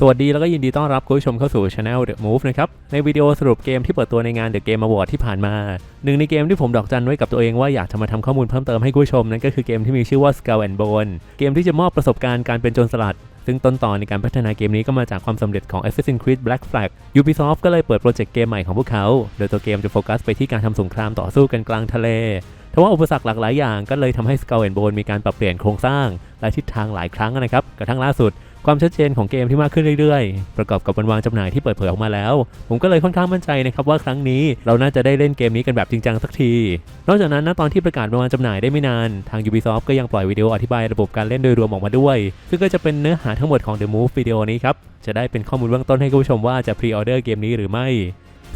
สวัสดีแล้วก็ยินดีต้อนรับคุณผู้ชมเข้าสู่ช anel The Move นะครับ ในวิดีโอสรุปเกมที่เปิดตัวในงาน The Game Award ที่ผ่านมาหนึ่งในเกมที่ผมดอกจันไว้กับตัวเองว่าอยากจะมาทำข้อมูลเพิ่มเติมให้คุณผู้ชมนั่นก็คือเกมที่มีชื่อว่า Skull and Bone เกมที่จะมอบประสบการณ์การเป็นโจรสลัดซึ่งต้นตอนในการพัฒนาเกมนี้ก็มาจากความสำเร็จของ Assassin's Creed Black Flag Ubisoft ก็เลยเปิดโปรเจกต์เกมใหม่ของพวกเขา โดยตัวเกมจะโฟกัสไปที่การทำสงครามต่อสู้กันกลางทะเลทว่าอุปสรรคหลากหลายอย่างก็เลยทำให้ Skull and Bone มีการปรับเปลี่ยนโครงสร้างและทิศทางหลายครั้งนะครับกระทั่งล่าสุด ความชัดเจนของเกมที่มากขึ้นเรื่อยๆ ประกอบกับวันวางจำหน่ายที่เปิดเผยออกมาแล้ว ผมก็เลยค่อนข้างมั่นใจนะครับว่าครั้งนี้เราน่าจะได้เล่นเกมนี้กันแบบจริงจังสักที นอกจากนั้นนะตอนที่ประกาศวันวางจำหน่ายได้ไม่นาน ทาง Ubisoft ก็ยังปล่อยวิดีโออธิบายระบบการเล่นโดยรวมออกมาด้วย ซึ่งก็จะเป็นเนื้อหาทั้งหมดของ The Move วิดีโอนี้ครับจะได้เป็นข้อมูลเบื้องต้นให้คุณผู้ชมว่าจะพรีออเดอร์เกมนี้หรือไม่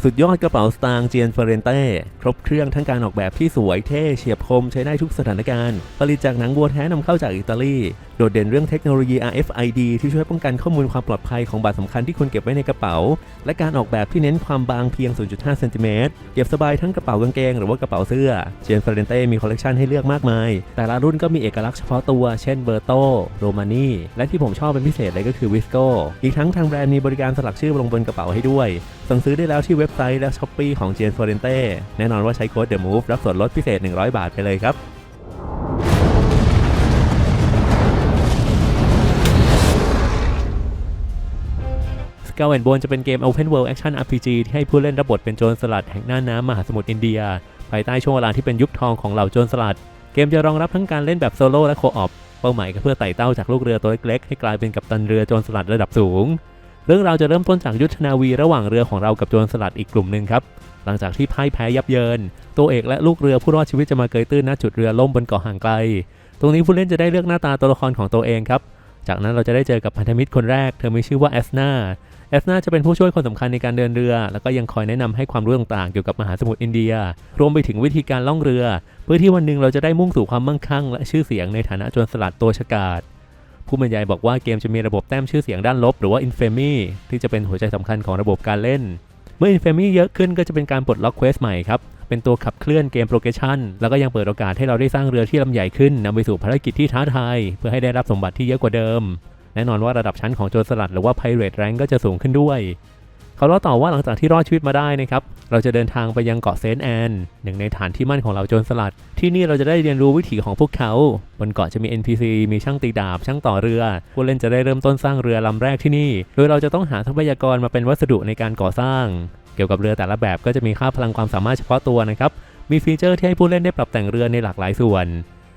สุดยอดกระเป๋าสตางค์เจียนเฟรนเต้ครบเครื่องทั้งการออกแบบที่สวยเท่เฉียบคมใช้ได้ทุกสถานการณ์ ผลิตจากหนังวัวแท้นำเข้าจากอิตาลี โดดเด่นเรื่องเทคโนโลยี RFID ที่ช่วยป้องกันข้อมูลความปลอดภัยของบัตรสำคัญที่คุณเก็บไว้ในกระเป๋า และการออกแบบที่เน้นความบางเพียง 0.5 เซนติเมตร เก็บสบายทั้งกระเป๋ากางเกงหรือว่ากระเป๋าเสื้อ เจนเฟเรนเต้มีคอลเลกชันให้เลือกมากมาย แต่ละรุ่นก็มีเอกลักษณ์เฉพาะตัว เช่นเบอร์โต โรมานีและที่ผมชอบเป็นพิเศษเลยก็คือวิสโกอีกทั้งทางแบรนด์มีบริการสลักชื่อลงบนกระเป๋าให้ด้วย สั่งซื้อได้แล้วที่เว็บไซต์และช้อปปี้ของเจนเฟเรนเต้แน่นอนว่าใช้โค้ด The Move รับส่วนลดพิเศษ 100 บาทไปเลยครับ Skull and Bone จะเป็นเกม Open World Action RPG ที่ให้ผู้เล่นรับบทเป็นโจรสลัดแห่งน่านน้ำมหาสมุทรอินเดีย ภายใต้ช่วงเวลาที่เป็นยุคทองของเหล่าโจรสลัด เกมจะรองรับทั้งการเล่นแบบโซโล่และโคออปเป้าหมายก็เพื่อไต่เต้าจากลูกเรือตัวเล็กๆให้กลายเป็นกัปตันเรือโจรสลัดระดับสูง เรื่องราวจะเริ่มต้นจากยุทธนาวีระหว่างเรือของเรากับโจรสลัดอีกกลุ่มหนึ่งครับหลังจากที่พ่ายแพ้ยับเยิน ตัวเอกและลูกเรือผู้รอดชีวิตจะมาเกยตื้นณจุดเรือล่มบนเกาะห่างไกล ตรงนี้ผู้เล่นจะได้เลือกหน้าตาตัวละครของตัวเองครับจากนั้นเราจะได้เจอกับพันธมิตรคนแรก เธอมีชื่อว่าแอสนา แอสนาจะเป็นผู้ช่วยคนสำคัญในการเดินเรือ แล้วก็ยังคอยแนะนำให้ความรู้ต่างๆ เกี่ยวกับมหาสมุทรอินเดีย รวมไปถึงวิธีการล่องเรือ เพื่อที่วันหนึ่งเราจะได้มุ่งสู่ความมั่งคั่ง และชื่อเสียงในฐานะโจรสลัดตัวฉกาจผู้บรรยายบอกว่าเกมจะมีระบบแต้มชื่อเสียงด้านลบ หรือว่า Infamy ที่จะเป็นหัวใจสำคัญของระบบการเล่น เมื่อ Infamy เยอะขึ้นก็จะเป็นการปลดล็อกเควสใหม่ครับเป็นตัวขับเคลื่อนเกมโปรเกชันแล้วก็ยังเปิดโอกาสให้เราได้สร้างเรือที่ลำใหญ่ขึ้นนำไปสู่ภารกิจที่ท้าทายเพื่อให้ได้รับสมบัติที่เยอะกว่าเดิม แน่นอนว่าระดับชั้นของโจรสลัดหรือว่า Pirate Rank ก็จะสูงขึ้นด้วย เขาเล่าต่อว่าหลังจากที่รอดชีวิตมาได้นะครับ เราจะเดินทางไปยังเกาะเซนต์แอนหนึ่งในฐานที่มั่นของเหล่าโจรสลัด ที่นี่เราจะได้เรียนรู้วิถีของพวกเขา บนเกาะจะมี NPC มีช่างตีดาบ ช่างต่อเรือ ผู้เล่นจะได้เริ่มต้นสร้างเรือลำแรกที่นี่ โดยเราจะต้องหาทรัพยากรมาเป็นวัสดุในการก่อสร้าง เกี่ยวกับเรือแต่ละแบบก็จะมีค่าพลังความสามารถเฉพาะตัวนะครับ มีฟีเจอร์ที่ให้ผู้เล่นได้ปรับแต่งเรือในหลากหลายส่วน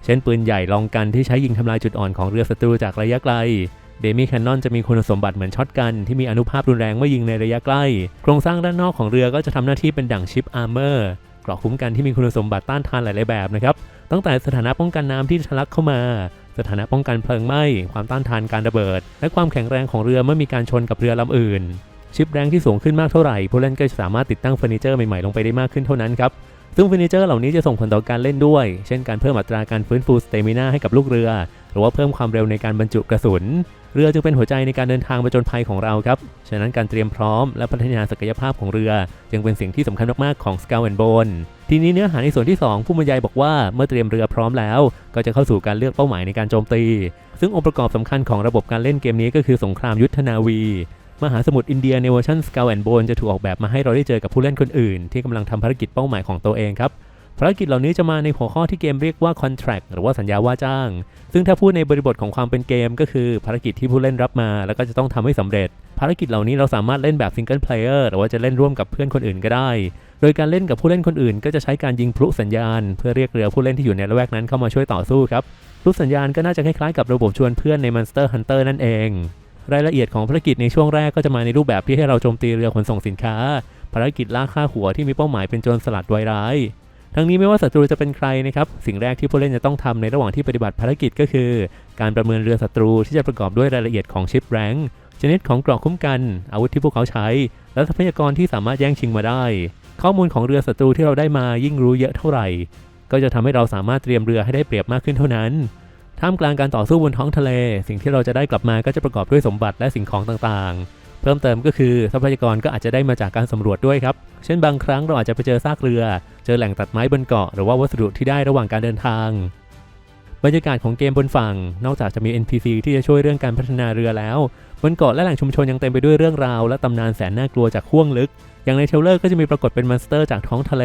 เช่นปืนใหญ่ลองกันที่ใช้ยิงทำลายจุดอ่อนของเรือศัตรูจากระยะไกล เดมี่แคนนอนจะมีคุณสมบัติเหมือนช็อตกันที่มีอนุภาพรุนแรงเมื่อยิงในระยะใกล้ โครงสร้างด้านนอกของเรือก็จะทำหน้าที่เป็นดั่งชิปอาร์เมอร์เกราะคุ้มกันที่มีคุณสมบัติต้านทานหลาย ๆ แบบนะครับ ตั้งแต่สถานะป้องกันน้ำที่ทะลักเข้ามา สถานะป้องกันเพลิงไหม้ ความต้านทานการระเบิด และความแข็งแรงของเรือเมื่อมีการชนกับเรือลำอื่น ชิปแรงที่สูงขึ้นมากเท่าไหร่ผู้เล่นก็จะสามารถติดตั้งเฟอร์นิเจอร์ใหม่ ๆ ลงไปได้มากขึ้นเท่านั้นครับซึ่งเฟอร์นิเจอร์เหล่านี้จะส่งผลต่อการเล่นด้วย เช่นการเพิ่มอัตราการฟื้นฟูสเตมินาให้กับลูกเรือ หรือว่าเพิ่มความเร็วในการบรรจุกระสุน เรือจึงเป็นหัวใจในการเดินทางไปจนภัยของเราครับ ฉะนั้นการเตรียมพร้อมและพัฒนาศักยภาพของเรือ จึงเป็นสิ่งที่สำคัญมากๆของ Skull and Bone ทีนี้เนื้อหาในส่วนที่ 2 ผู้บรรยายบอกว่าเมื่อเตรียมเรือพร้อมแล้ว ก็จะเข้าสู่การเลือกเป้าหมายในการโจมตี ซึ่งองค์ประกอบสำคัญของระบบการเล่นเกมนี้ก็คือสงครามยุทธนาวีมหาสมุทรอินเดียในเวอร์ชัน Skull and Bone จะถูกออกแบบมาให้เราได้เจอกับผู้เล่นคนอื่น ที่กำลังทำภารกิจเป้าหมายของตัวเองครับ ภารกิจเหล่านี้จะมาในหัวข้อที่เกมเรียกว่า contract หรือว่าสัญญาว่าจ้าง ซึ่งถ้าพูดในบริบทของความเป็นเกม ก็คือภารกิจที่ผู้เล่นรับมา แล้วก็จะต้องทำให้สำเร็จ ภารกิจเหล่านี้เราสามารถเล่นแบบ single player หรือว่าจะเล่นร่วมกับเพื่อนคนอื่นก็ได้ โดยการเล่นกับผู้เล่นคนอื่น ก็จะใช้การยิงพลุสัญญาณ เพื่อเรียกเรือผู้เล่นที่อยู่ในละแวกนั้นเข้ามาช่วยต่อสู้ครับพลุสัญญาณก็น่าจะคล้ายๆกับระบบชวนเพื่อนใน Monster Hunter นั่นเอง รายละเอียดของภารกิจในช่วงแรกก็จะมาในรูปแบบที่ให้เราโจมตีเรือขนส่งสินค้า ภารกิจล่าฆ่าหัวที่มีเป้าหมายเป็นโจรสลัดไวร้าย ทั้งนี้ไม่ว่าศัตรูจะเป็นใครนะครับ สิ่งแรกที่ผู้เล่นจะต้องทำในระหว่างที่ปฏิบัติภารกิจก็คือ การประเมินเรือศัตรูที่จะประกอบด้วยรายละเอียดของชิปแรงค์ชนิดของเกราะคุ้มกัน อาวุธที่พวกเขาใช้ และทรัพยากรที่สามารถแย่งชิงมาได้ ข้อมูลของเรือศัตรูที่เราได้มายิ่งรู้เยอะเท่าไหร่ ก็จะทำให้เราสามารถเตรียมเรือให้ได้เปรียบมากขึ้นเท่านั้นท่ามกลางการต่อสู้บนท้องทะเล สิ่งที่เราจะได้กลับมาก็จะประกอบด้วยสมบัติและสิ่งของต่างๆ เพิ่มเติมก็คือทรัพยากรก็อาจจะได้มาจากการสำรวจด้วยครับ เช่นบางครั้งเราอาจจะไปเจอซากเรือ เจอแหล่งตัดไม้บนเกาะหรือว่าวัสดุที่ได้ระหว่างการเดินทาง บรรยากาศของเกมบนฝั่ง นอกจากจะมี NPC ที่จะช่วยเรื่องการพัฒนาเรือแล้ว บนเกาะและแหล่งชุมชนยังเต็มไปด้วยเรื่องราว และตำนานแสนน่ากลัวจากห้วงลึก อย่างในเทรลเลอร์ก็จะมีปรากฏเป็นมอนสเตอร์จากท้องทะเล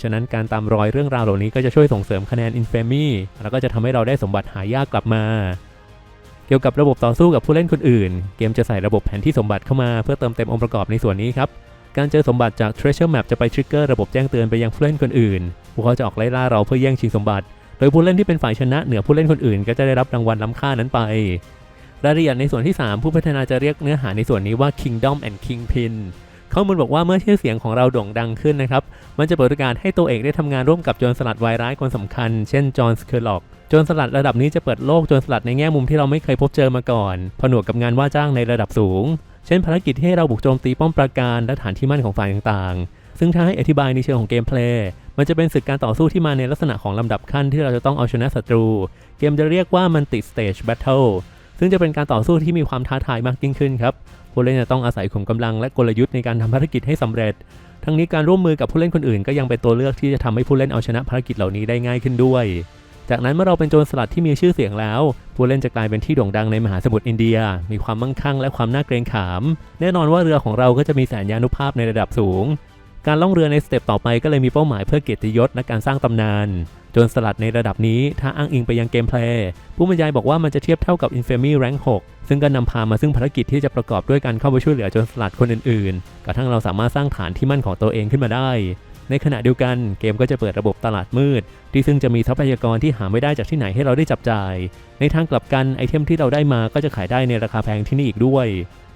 ฉะนั้นการตามรอยเรื่องราวเหล่านี้ก็จะช่วยส่งเสริมคะแนน Infamy แล้วก็จะทำให้เราได้สมบัติหายากกลับมา เกี่ยวกับระบบต่อสู้กับผู้เล่นคนอื่น เกมจะใส่ระบบแผนที่สมบัติเข้ามาเพื่อเติมเต็มองค์ประกอบในส่วนนี้ครับ การเจอสมบัติจาก Treasure Map จะไปทริกเกอร์ระบบแจ้งเตือนไปยังผู้เล่นคนอื่น พวกเขาจะออกไล่ล่าเราเพื่อแย่งชิงสมบัติ โดยผู้เล่นที่เป็นฝ่ายชนะเหนือผู้เล่นคนอื่น ก็จะได้รับรางวัลล้ำค่านั้นไป รายละเอียดในส่วนที่ 3 ผู้พัฒนาจะเรียกเนื้อหาในส่วนนี้ว่า Kingdom and Kingpin ข้อมูลบอกว่าเมื่อชื่อเสียงของเราโด่งดังขึ้นนะครับ มันจะเปิดโอกาสให้ตัวเอกได้ทำงานร่วมกับโจรสลัดวายร้ายคนสำคัญ เช่น จอห์นสเคอร์ล็อกโจรสลัดระดับนี้จะเปิดโลกโจรสลัดในแง่มุมที่เราไม่เคยพบเจอมาก่อน ผนวกกับงานว่าจ้างในระดับสูง เช่น ภารกิจที่ให้เราบุกโจมตีป้อมปราการและฐานที่มั่นของฝ่ายต่างๆ ซึ่งถ้าให้อธิบายในเชิงของเกมเพลย์มันจะเป็นศึกการต่อสู้ที่มาในลักษณะของลำดับขั้นที่เราจะต้องเอาชนะศัตรู เกมจะเรียกว่ามันติ stage battle ซึ่งจะเป็นการต่อสู้ที่มีความท้าทายมากยิ่งขึ้นครับผู้เล่นจะต้องอาศัยขุมกำลังและกลยุทธ์ในการทำภารกิจให้สำเร็จ ทั้งนี้การร่วมมือกับผู้เล่นคนอื่น ก็ยังเป็นตัวเลือกที่จะทำให้ผู้เล่นเอาชนะภารกิจเหล่านี้ได้ง่ายขึ้นด้วย จากนั้นเมื่อเราเป็นโจรสลัดที่มีชื่อเสียงแล้ว ผู้เล่นจะกลายเป็นที่โด่งดังในมหาสมุทรอินเดีย มีความมั่งคั่งและความน่าเกรงขาม แน่นอนว่าเรือของเราก็จะมีแสนยานุภาพในระดับสูง การล่องเรือในสเต็ปต่อไปก็เลยมีเป้าหมายเพื่อเกียรติยศและการสร้างตำนาน จรสลัดในระดับนี้ถ้าอ้างอิงไปยังเกมเพลย์ผู้บรรยายบอกว่ามันจะเทียบเท่ากับ Infamy Rank 6 ซึ่งก็นำพามาซึ่งภารกิจที่จะประกอบด้วยการเข้าไปช่วยเหลือจรสลัดคนอื่นๆ กระทั่งเราสามารถสร้างฐานที่มั่นของตัวเองขึ้นมาได้ ในขณะเดียวกันเกมก็จะเปิดระบบตลาดมืด ที่ซึ่งจะมีทรัพยากรที่หาไม่ได้จากที่ไหนให้เราได้จับจ่าย ในทางกลับกันไอเทมที่เราได้มาก็จะขายได้ในราคาแพงที่นี่อีกด้วย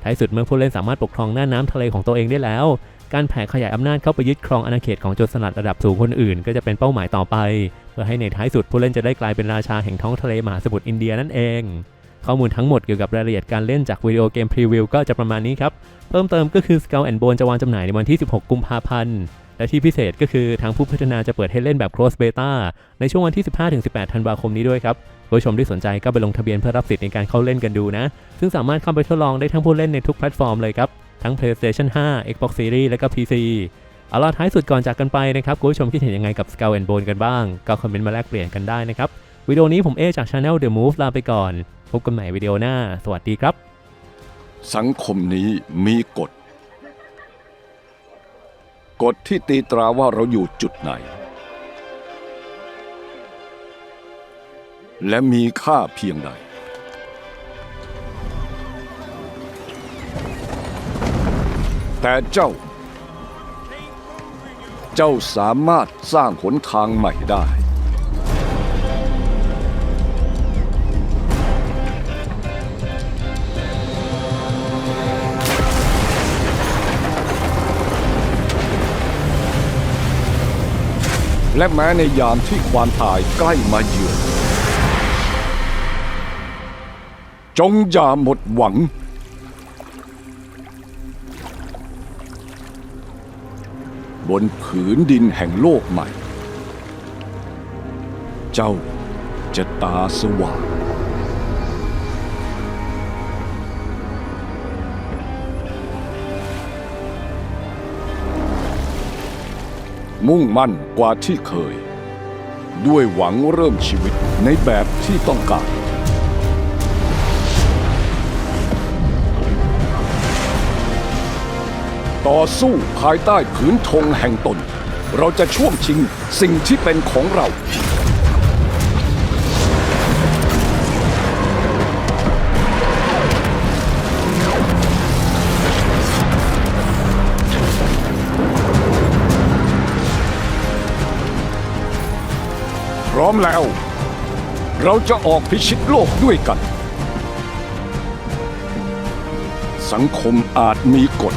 ท้ายสุดเมื่อผู้เล่นสามารถปกครองหน้าน้ำทะเลของตัวเองได้แล้ว การแผ่ขยายอำนาจเข้าไปยึดครองอาณาเขตของโจรสลัดระดับสูงคนอื่น ก็จะเป็นเป้าหมายต่อไป เพื่อให้ในท้ายสุดผู้เล่นจะได้กลายเป็นราชาแห่งท้องทะเลมหาสมุทรอินเดียนั่นเองข้อมูลทั้งหมดเกี่ยวกับรายละเอียดการเล่นจากวิดีโอเกมพรีวิวก็จะประมาณนี้ครับ เพิ่มเติมก็คือ Skull and Bone จะวางจำหน่ายในวันที่ 16 กุมภาพันธ์ และที่พิเศษก็คือทางผู้พัฒนาจะเปิดให้เล่นแบบ Close Beta ในช่วงวันที่ 15-18 ธันวาคมนี้ด้วยครับผู้ชมที่สนใจก็ไปลงทะเบียนเพื่อรับสิทธิ์ในการเข้าเล่นกันดูนะ ซึ่งสามารถเข้าไปทดลองได้ทั้งผู้เล่นในทุกแพลตฟอร์มเลยครับ ทั้ง PlayStation 5 Xbox Series และก็ PC เอาล่ะท้ายสุดก่อนจากกันไปนะครับคุณผู้ชมคิดเห็นยังไงกับ Skull and Bone กันบ้าง ก็คอมเมนต์มาแลกเปลี่ยนกันได้นะครับวิดีโอนี้ผมเอจาก Channel The Move ลาไปก่อน พบกันใหม่วิดีโอหน้า สวัสดีครับ สังคมนี้มีกฎ กฎที่ตีตราว่าเราอยู่จุดไหน และมีค่าเพียงใด แต่เจ้า เจ้าสามารถสร้างหนทางใหม่ได้ และแม้ในยามที่ความตายใกล้มาเยือน จงอย่าหมดหวัง บนผืนดินแห่งโลกใหม่ เจ้าจะตาสว่างมุ่งมั่นกว่าที่เคย ด้วยหวังเริ่มชีวิตในแบบที่ต้องการ ต่อสู้ภายใต้ผืนธงแห่งตน เราจะช่วงชิงสิ่งที่เป็นของเรา พร้อมแล้ว เราจะออกพิชิตโลกด้วยกัน สังคมอาจมีกฎ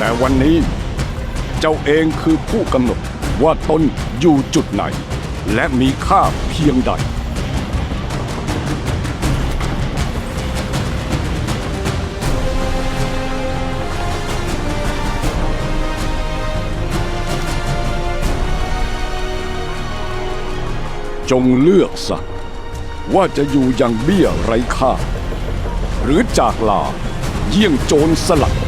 แต่วันนี้เจ้าเองคือผู้กำหนดว่าตนอยู่จุดไหน และมีค่าเพียงใด จงเลือกสักว่าจะอยู่อย่างเบี้ยไร้ค่า หรือจากลาเยี่ยงโจรสลัด